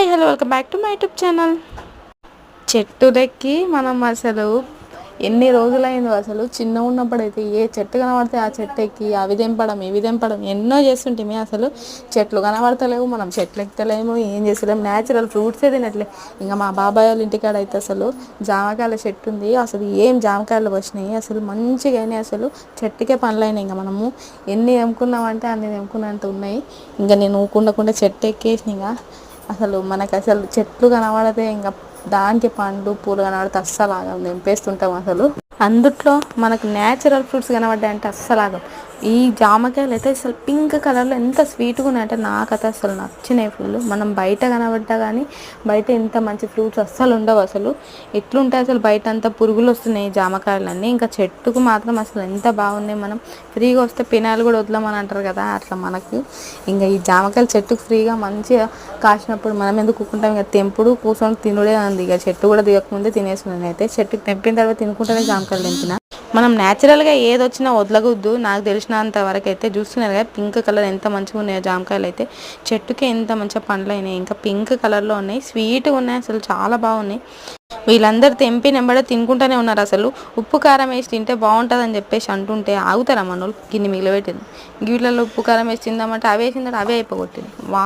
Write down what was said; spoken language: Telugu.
Hi hello welcome back to my YouTube channel. చెట్టులెక్కి మనం అసలు ఎన్ని రోజులైందో అసలు చిన్న ఉన్నప్పుడైతే ఏ చెట్టు కనబడితే ఆ చెట్టు ఎక్కి అవి తెంపడం ఇవి తెంపడం ఎన్నో చేస్తుంటే అసలు చెట్లు కనబడతలేవు మనం చెట్లు ఎక్కలేము ఏం చేస్తలేము న్యాచురల్ ఫ్రూట్సే తినట్లే. ఇంకా మా బాబాయ్ వాళ్ళ ఇంటికాడ అయితే అసలు జామకాయల చెట్టు ఉంది. అసలు ఏం జామకాయలు వచ్చినాయి అసలు మంచిగా అయినాయి అసలు చెట్టుకే పనులైనాయి. ఇంకా మనము ఎన్ని తెంపుకున్నామంటే అన్ని తెంపుకున్నంత ఉన్నాయి. ఇంకా నేను ఊకుండకుండా చెట్టు ఎక్కేసిన ఇంకా అసలు మనకు అసలు చెట్లు కనబడితే ఇంకా దానికి పండ్లు పూలు కనబడితే అస్సలు ఆగం తెంపేస్తుంటాం అసలు. అందుట్లో మనకు న్యాచురల్ ఫ్రూట్స్ కనబడ్డాయంటే అస్సలు ఆగం ఈ జామకాయలు అయితే అసలు పింక్ కలర్లో ఎంత స్వీట్గా ఉన్నాయంటే నాకైతే అసలు నచ్చినాయి ఫుల్ మనం బయట కనబడ్డా కానీ బయట ఎంత మంచి ఫ్రూట్స్ అస్సలు ఉండవు అసలు. ఎట్లుంటాయి అసలు బయట అంతా పురుగులు వస్తున్నాయి జామకాయలన్నీ. ఇంకా చెట్టుకు మాత్రం అసలు ఎంత బాగున్నాయి మనం. ఫ్రీగా వస్తే పినాలు కూడా వదలమని అంటారు కదా అట్లా మనకు. ఇంకా ఈ జామకాయలు చెట్టుకు ఫ్రీగా మంచిగా కాసినప్పుడు మనం ఎందుకు కూకుంటాం ఇంకా తెంపుడు కూర్చొని తినుడే ఉంది. ఇక చెట్టు కూడా దిగకముందే తినేస్తున్నాను అయితే చెట్టుకి తెంపిన తర్వాత తినుకుంటేనే జామకాయలు మనం న్యాచురల్గా ఏది వచ్చినా వదలగొద్దు నాకు తెలిసినంత వరకు అయితే చూస్తున్నారు కదా. పింక్ కలర్ ఎంత మంచిగా ఉన్నాయో జామకాయలు అయితే. చెట్టుకి ఎంత మంచిగా పండ్లు అయినాయి. ఇంకా పింక్ కలర్లో ఉన్నాయి. స్వీట్గా ఉన్నాయి అసలు. చాలా బాగున్నాయి. వీళ్ళందరూ తెంపి నెంబడ తినుకుంటూనే ఉన్నారు అసలు. ఉప్పు కారం వేసి తింటే బాగుంటుందని చెప్పేసి అంటుంటే ఆగుతారా మన వాళ్ళు గిన్నె మిగిలిపెట్టింది. గిళ్ళలో ఉప్పు కారం వేసి తిందామంటే అవే వేసిందంటే అవే అయిపోగొట్టింది. వా